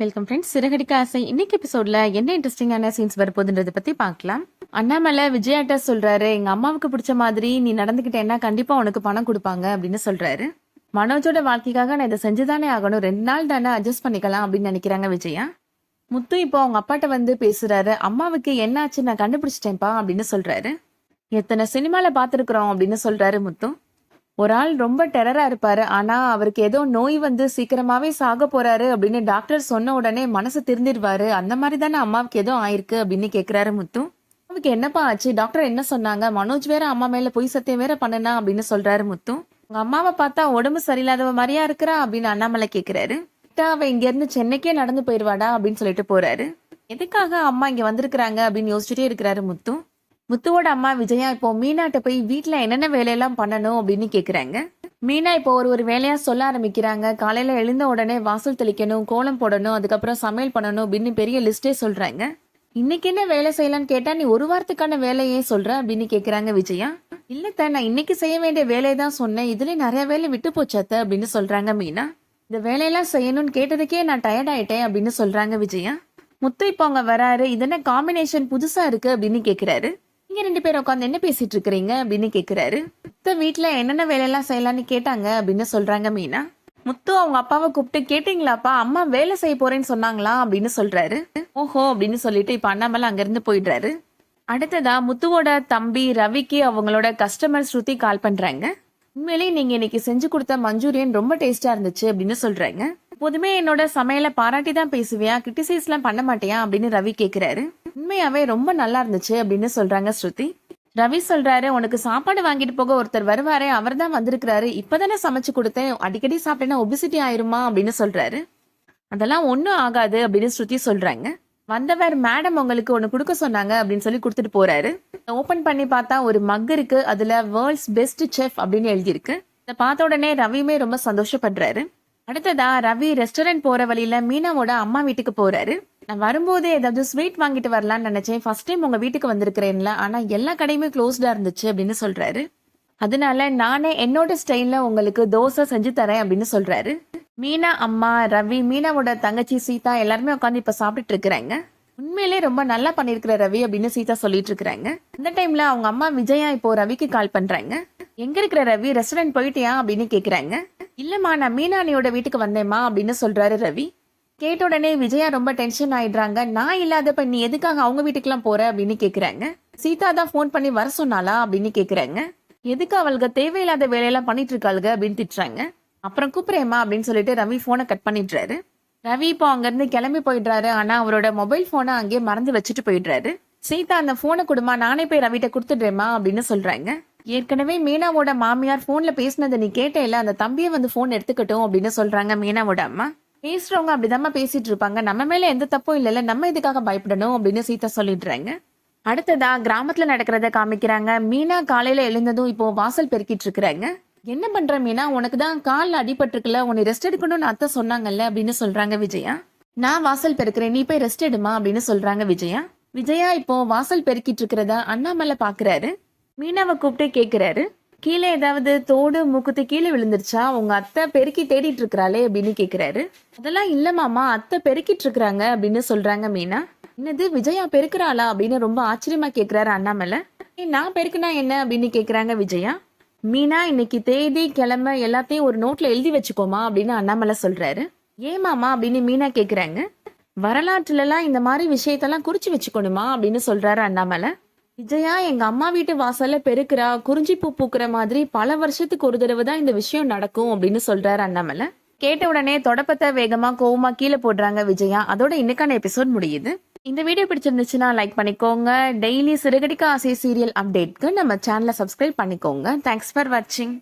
Welcome friends Siragadikka ஆசை இன்னைக்கு எபிசோட்ல என்ன இன்ட்ரெஸ்டிங்கான சீன்ஸ் வரப்போகுதுன்றதை பத்தி பார்க்கலாம். அண்ணாமலை விஜயாட்ட சொல்றாரு எங்க அம்மாவுக்கு பிடிச்ச மாதிரி நீ நடந்துக்கிட்டேன்னா கண்டிப்பா உனக்கு பணம் கொடுப்பாங்க அப்படின்னு சொல்றாரு. மனோஜோட வாழ்க்கைக்காக நான் இதை செஞ்சுதானே ஆகணும். ரெண்டு நாள் தானே அட்ஜஸ்ட் பண்ணிக்கலாம் அப்படின்னு நினைக்கிறாங்க விஜயா. முத்து இப்போ அவங்க அப்பாட்ட வந்து பேசுறாரு அம்மாவுக்கு என்னாச்சு? நான் கண்டுபிடிச்சிட்டேன்ப்பா அப்படின்னு சொல்றாரு. எத்தனை சினிமால பார்த்துருக்குறோம் அப்படின்னு சொல்றாரு முத்து. ஒரு ஆள் ரொம்ப டெரரா இருப்பாரு. ஆனா அவருக்கு ஏதோ நோய் வந்து சீக்கிரமாவே சாக போறாரு அப்படின்னு டாக்டர் சொன்ன உடனே மனசு திருந்திடுவாரு அந்த மாதிரி தானே அம்மாவுக்கு ஏதோ ஆயிருக்கு அப்படின்னு கேக்குறாரு முத்து. அவருக்கு என்னப்பா ஆச்சு? டாக்டர் என்ன சொன்னாங்க? மனோஜ் வேற அம்மா மேல பொய் சத்தியம் வேற பண்ணனா அப்படின்னு சொல்றாரு முத்து. உங்க அம்மாவை பார்த்தா உடம்பு சரியில்லாதவ மாதிரியா இருக்கிறா அப்படின்னு அண்ணாமலை கேக்குறாரு. அவ இங்க இருந்து சென்னைக்கே நடந்து போயிருவாடா அப்படின்னு சொல்லிட்டு போறாரு. எதுக்காக அம்மா இங்க வந்திருக்கிறாங்க அப்படின்னு யோசிச்சுட்டே இருக்கிறாரு முத்து. முத்துவோட அம்மா விஜயா இப்போ மீனாட்ட போய் வீட்டுல என்னென்ன வேலையெல்லாம் பண்ணணும் அப்படின்னு கேக்குறாங்க. மீனா இப்போ ஒரு ஒரு வேலையா சொல்ல ஆரம்பிக்கிறாங்க. காலையில எழுந்த உடனே வாசல் தெளிக்கணும் கோலம் போடணும் அதுக்கப்புறம் சமையல் பண்ணணும் அப்படின்னு பெரிய லிஸ்டே சொல்றாங்க. இன்னைக்கு என்ன வேலை செய்யலாம்னு கேட்டா நீ ஒரு வாரத்துக்கான வேலையே சொல்ற அப்படின்னு கேக்குறாங்க விஜயா. இல்லத்த நான் இன்னைக்கு செய்ய வேண்டிய வேலையை தான் சொன்னேன். இதுல நிறைய வேலை விட்டு போச்சாத்த அப்படின்னு சொல்றாங்க மீனா. இந்த வேலையெல்லாம் செய்யணும்னு கேட்டதுக்கே நான் டயர்ட் ஆயிட்டேன் அப்படின்னு சொல்றாங்க விஜயா. முத்து இப்போ அவங்க வராரு. இது என்ன காம்பினேஷன் புதுசா இருக்கு அப்படின்னு கேக்குறாரு. நீங்க ரெண்டு பேரும் உட்காந்து என்ன பேசிட்டு இருக்கிறீங்க அப்படின்னு கேக்குறாரு. முத்து வீட்டில் என்னென்ன வேலையெல்லாம் செய்யலாம்னு கேட்டாங்க அப்படின்னு சொல்றாங்க மீனா. முத்து அவங்க அப்பாவை கூப்பிட்டு கேட்டீங்களாப்பா? அம்மா வேலை செய்ய போறேன்னு சொன்னாங்களா அப்படின்னு சொல்றாரு. ஓஹோ அப்படின்னு சொல்லிட்டு இப்ப அண்ணாமலை அங்கிருந்து போயிடுறாரு. அடுத்ததா முத்துவோட தம்பி ரவிக்கு அவங்களோட கஸ்டமர் ஸ்ருதி கால் பண்றாங்க. உண்மையிலேயே நீங்க இன்னைக்கு செஞ்சு கொடுத்த மஞ்சூரியன் ரொம்ப டேஸ்டா இருந்துச்சு அப்படின்னு சொல்றாங்க. எப்போதுமே என்னோட சமையலை பாராட்டி தான் பேசுவியா? கிரிட்டிசைஸ் எல்லாம் பண்ண மாட்டியா? அப்படின்னு ரவி கேக்குறாரு. உண்மையாவே ரொம்ப நல்லா இருந்துச்சு அப்படின்னு சொல்றாங்க ஸ்ருதி. ரவி சொல்றாரு உனக்கு சாப்பாடு வாங்கிட்டு போக ஒருத்தர் வருவாரே அவர் தான் வந்திருக்கிறாரு. இப்பதானே சமைச்சு கொடுத்தேன். அடிக்கடி சாப்பிட்டேன்னா ஒபிசிட்டி ஆயிருமா? அப்படின்னு சொல்றாரு. அதெல்லாம் ஒன்றும் ஆகாது அப்படின்னு ஸ்ருதி சொல்றாங்க. வந்தவர் மேடம் உங்களுக்கு ஒன்று கொடுக்க சொன்னாங்க அப்படின்னு சொல்லி கொடுத்துட்டு போறாரு. ஓபன் பண்ணி பார்த்தா ஒரு மக் இருக்கு. அதுல வேர்ல்ட்ஸ் பெஸ்ட் செஃப் அப்படின்னு எழுதியிருக்கு. இதை பார்த்த உடனே ரவியுமே ரொம்ப சந்தோஷப்படுறாரு. அடுத்ததா ரவி ரெஸ்டாரண்ட் போற வழியில மீனாவோட அம்மா வீட்டுக்கு போறாரு. நான் வரும்போதே ஏதாவது ஸ்வீட் வாங்கிட்டு வரலாம்னு நினைச்சேன். ஃபர்ஸ்ட் டைம் உங்க வீட்டுக்கு வந்திருக்கிறேன்ல. ஆனா எல்லா கடையுமே க்ளோஸ்டா இருந்துச்சு அப்படின்னு சொல்றாரு. அதனால நானே என்னோட ஸ்டைல்ல உங்களுக்கு தோசை செஞ்சு தரேன் அப்படின்னு சொல்றாரு. மீனா அம்மா ரவி மீனாவோட தங்கச்சி சீதா எல்லாருமே உட்காந்து இப்ப சாப்பிட்டுட்டு இருக்கிறாங்க. உண்மையிலே ரொம்ப நல்லா பண்ணிருக்கிற ரவி அப்படின்னு சீதா சொல்லிட்டு இருக்கிறாங்க. இந்த டைம்ல அவங்க அம்மா விஜயா இப்போ ரவிக்கு கால் பண்றாங்க. எங்க இருக்கிற ரவி? ரெஸ்டாரண்ட் போயிட்டியா? அப்படின்னு கேக்குறாங்க. இல்லம்மா நான் மீனாணியோட வீட்டுக்கு வந்தேம்மா அப்படின்னு சொல்றாரு ரவி. கேட்ட உடனே விஜயா ரொம்ப டென்ஷன் ஆயிடுறாங்க. நான் இல்லாதப்ப நீ எதுக்காக அவங்க வீட்டுக்கெல்லாம் போற அப்படின்னு கேக்குறாங்க. சீதா தான் ஃபோன் பண்ணி வர சொன்னாளா அப்படின்னு கேக்குறாங்க. எதுக்கு அவளுக்கு தேவையில்லாத வேலையெல்லாம் பண்ணிட்டு இருக்காளுங்க அப்படின்னு திட்டுறாங்க. அப்புறம் கூப்பிடுறேம்மா அப்படின்னு சொல்லிட்டு ரவி போனை கட் பண்ணிடுறாரு. ரவி இப்போ அங்கிருந்து கிளம்பி போயிடுறாரு. ஆனா அவரோட மொபைல் போனை அங்கேயே மறந்து வச்சுட்டு போயிடுறாரு. சீதா அந்த போனை கொடுமா நானே போய் ரவிட்ட கொடுத்துடுறேம்மா அப்படின்னு சொல்றாங்க. ஏற்கனவே மீனாவோட மாமியார் போன்ல பேசினதை நீ கேட்டேல அந்த தம்பியை வந்து போன் எடுத்துக்கட்டும் அப்படின்னு சொல்றாங்க மீனாவோட அம்மா. பேசுறவங்க அப்படிதாம்மா பேசிட்டு இருப்பாங்க நம்ம மேல எந்த தப்பும் இல்லைல்ல. நம்ம இதுக்காக பயப்படணும் அப்படின்னு சீதா சொல்லிடுறாங்க. அடுத்ததா கிராமத்துல நடக்கிறத காமிக்கிறாங்க. மீனா காலையில எழுந்ததும் இப்போ வாசல் பெருக்கிட்டு இருக்கிறாங்க என்ன பண்ற மீனா? உனக்கு தான் காலில் அடிபட்டிருக்குல உன்னை ரெஸ்ட் எடுக்கணும்னு அத்தை சொன்னாங்கல்ல அப்படின்னு சொல்றாங்க விஜயா. நான் வாசல் பெருக்கிறேன். நீ போய் ரெஸ்ட் எடுமா அப்படின்னு சொல்றாங்க விஜயா. விஜயா இப்போ வாசல் பெருக்கிட்டு இருக்கிறதா அண்ணாமலை பாக்குறாரு. மீனாவை கூப்பிட்டு கேக்குறாரு. கீழே ஏதாவது தோடு மூக்குத்தி கீழே விழுந்துருச்சா? உங்க அத்தை பெருக்கி தேடிட்டு இருக்கிறாளே அப்படின்னு கேக்குறாரு. அதெல்லாம் இல்ல மாமா அத்தை பெருக்கிட்டு இருக்கிறாங்க அப்படின்னு சொல்றாங்க மீனா. என்னது விஜயா பெருக்கிறாளா? அப்படின்னு ரொம்ப ஆச்சரியமா கேக்குறாரு அண்ணாமலை நான் பெருக்குனா என்ன? அப்படின்னு கேக்குறாங்க விஜயா. மீனா இன்னைக்கு தேதி கிழமை எல்லாத்தையும் ஒரு நோட்ல எழுதி வச்சுக்கோமா அப்படின்னு அண்ணாமலை சொல்றாரு. ஏமாமா அப்படின்னு மீனா கேக்குறாங்க. வரலாற்றுல எல்லாம் இந்த மாதிரி விஷயத்தெல்லாம் குறிச்சு வச்சுக்கணுமா? அப்படின்னு சொல்றாரு அண்ணாமலை விஜயா எங்க அம்மா வீட்டு வாசல்ல பெருக்குறா குறிஞ்சி பூ பூக்குற மாதிரி பல வருஷத்துக்கு ஒரு தடவை தான் இந்த விஷயம் நடக்கும் அப்படின்னு சொல்றாரு அண்ணாமலை. கேட்ட உடனே தொடப்பத்தை வேகமா கோவமா கீழே போடுறாங்க விஜயா. அதோட இன்னைக்கான எபிசோட் முடியுது. இந்த வீடியோ பிடிச்சிருந்துச்சுன்னா லைக் பண்ணிக்கோங்க. டெய்லி சிறுகடிக்க ஆசை சீரியல் அப்டேட்க்கு நம்ம சேனலை சப்ஸ்கிரைப் பண்ணிக்கோங்க. தேங்க்ஸ் ஃபார் வாட்சிங்